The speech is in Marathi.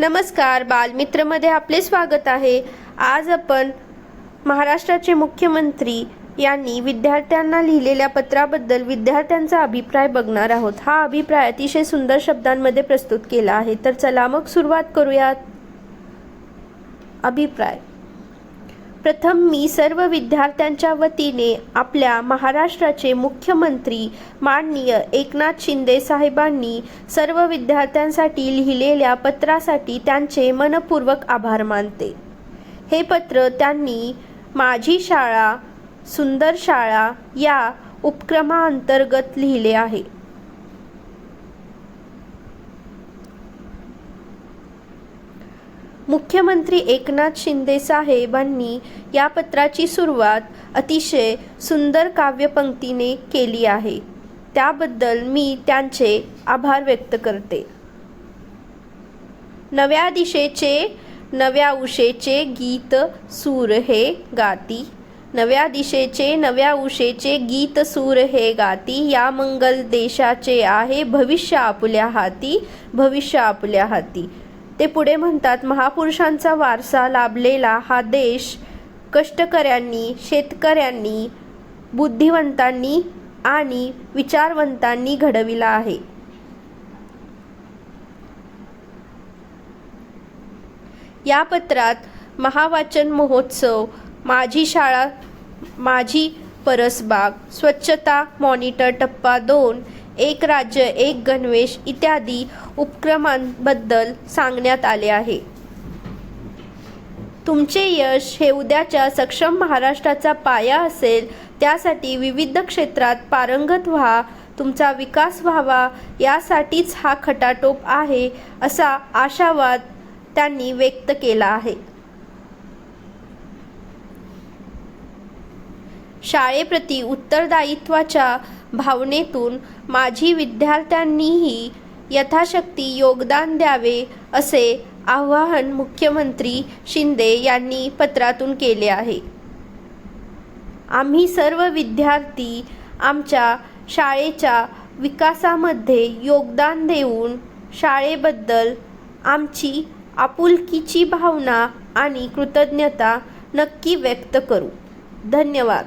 नमस्कार बालमित्रमध्ये आपले स्वागत आहे. आज आपण महाराष्ट्राचे मुख्यमंत्री यांनी विद्यार्थ्यांना लिहिलेल्या पत्राबद्दल विद्यार्थ्यांचा अभिप्राय बघणार आहोत. हा अभिप्राय अतिशय सुंदर शब्दांमध्ये प्रस्तुत केला आहे. तर चला मग सुरुवात करूयात. अभिप्राय. प्रथम मी सर्व विद्यार्थ्यांच्या वतीने आपल्या महाराष्ट्राचे मुख्यमंत्री माननीय एकनाथ शिंदे साहेबांनी सर्व विद्यार्थ्यांसाठी लिहिलेल्या पत्रासाठी त्यांचे मनपूर्वक आभार मानते. हे पत्र त्यांनी माझी शाळा सुंदर शाळा या उपक्रमाअंतर्गत लिहिले आहे. मुख्यमंत्री एकनाथ शिंदे साहेबांनी या पत्राची सुरुवात अतिशय सुंदर काव्यपंक्तीने केली आहे. त्याबद्दल मी त्यांचे आभार व्यक्त करते. नव्या दिशेचे नव्या उशेचे गीत सूर हे गाती. नव्या दिशेचे नव्या उशेचे गीत सूर हे गाती. या मंगल देशाचे आहे भविष्य आपल्या हाती भविष्य आपल्या हाती. ते पुढे म्हणतात महापुरुषांचा वारसा लाभलेला हा देश कष्टकऱ्यांनी शेतकऱ्यांनी बुद्धिवंतांनी आणि विचारवंतांनी घडविला आहे. या पत्रात महावाचन महोत्सव माझी शाळा माझी परसबाग स्वच्छता मॉनिटर टप्पा दोन एक राज्य एक गणवेश इत्यादी उपक्रमांबद्दल सांगण्यात आले आहे. तुमचे यश हे उद्याच्या सक्षम महाराष्ट्राचा पाया असेल त्यासाठी विविध क्षेत्रात पारंगत व्हा तुमचा विकास व्हावा यासाठीच हा खटाटोप आहे असा आशावाद त्यांनी व्यक्त केला आहे. शाळेप्रती उत्तरदायित्वाच्या भावनेतून माझी विद्यार्थ्यांनीही यथाशक्ती योगदान द्यावे असे आवाहन मुख्यमंत्री शिंदे यांनी पत्रातून केले आहे. आम्ही सर्व विद्यार्थी आमच्या शाळेच्या विकासामध्ये योगदान देऊन शाळेबद्दल आमची आपुलकीची भावना आणि कृतज्ञता नक्की व्यक्त करू. धन्यवाद.